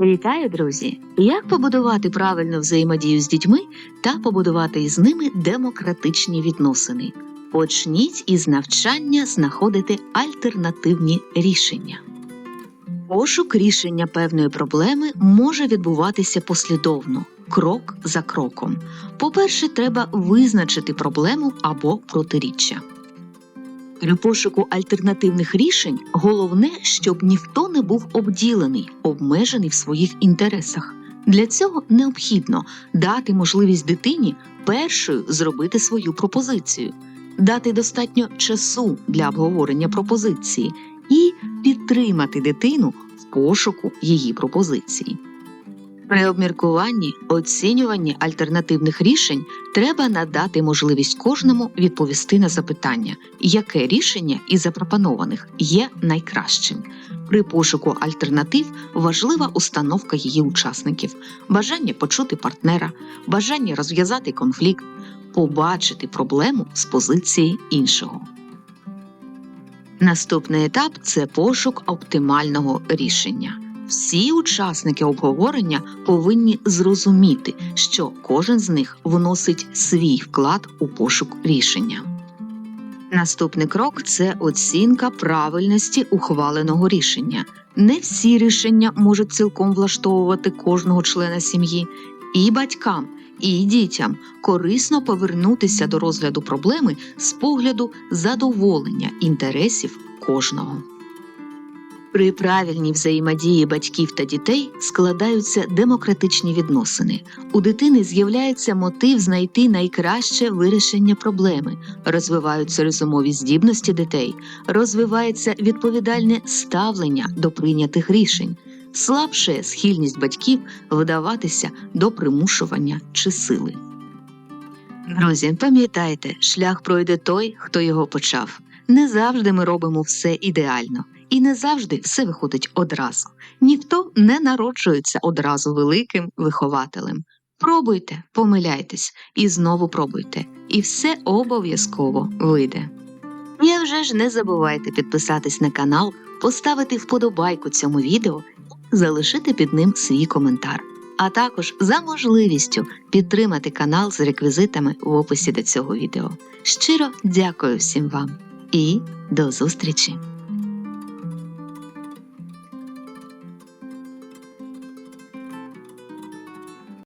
Вітаю, друзі! Як побудувати правильну взаємодію з дітьми та побудувати із ними демократичні відносини? Почніть із навчання знаходити альтернативні рішення. Пошук рішення певної проблеми може відбуватися послідовно, крок за кроком. По-перше, треба визначити проблему або протиріччя. При пошуку альтернативних рішень головне, щоб ніхто не був обділений, обмежений в своїх інтересах. Для цього необхідно дати можливість дитині першою зробити свою пропозицію, дати достатньо часу для обговорення пропозиції і підтримати дитину в пошуку її пропозиції. При обміркуванні, оцінюванні альтернативних рішень треба надати можливість кожному відповісти на запитання, яке рішення із запропонованих є найкращим. При пошуку альтернатив важлива установка її учасників, бажання почути партнера, бажання розв'язати конфлікт, побачити проблему з позиції іншого. Наступний етап це пошук оптимального рішення. Всі учасники обговорення повинні зрозуміти, що кожен з них вносить свій вклад у пошук рішення. Наступний крок це оцінка правильності ухваленого рішення. Не всі рішення можуть цілком влаштовувати кожного члена сім'ї, і батькам, і дітям корисно повернутися до розгляду проблеми з погляду задоволення інтересів кожного. При правильній взаємодії батьків та дітей складаються демократичні відносини. У дитини з'являється мотив знайти найкраще вирішення проблеми, розвиваються розумові здібності дітей, розвивається відповідальне ставлення до прийнятих рішень, слабше схильність батьків вдаватися до примушування чи сили. Друзі, пам'ятайте, шлях пройде той, хто його почав. Не завжди ми робимо все ідеально. І не завжди все виходить одразу. Ніхто не народжується одразу великим вихователем. Пробуйте, помиляйтесь і знову пробуйте, і все обов'язково вийде. І вже ж не забувайте підписатись на канал, поставити вподобайку цьому відео залишити під ним свій коментар. А також за можливістю підтримати канал з реквізитами в описі до цього відео. Щиро дякую всім вам і до зустрічі!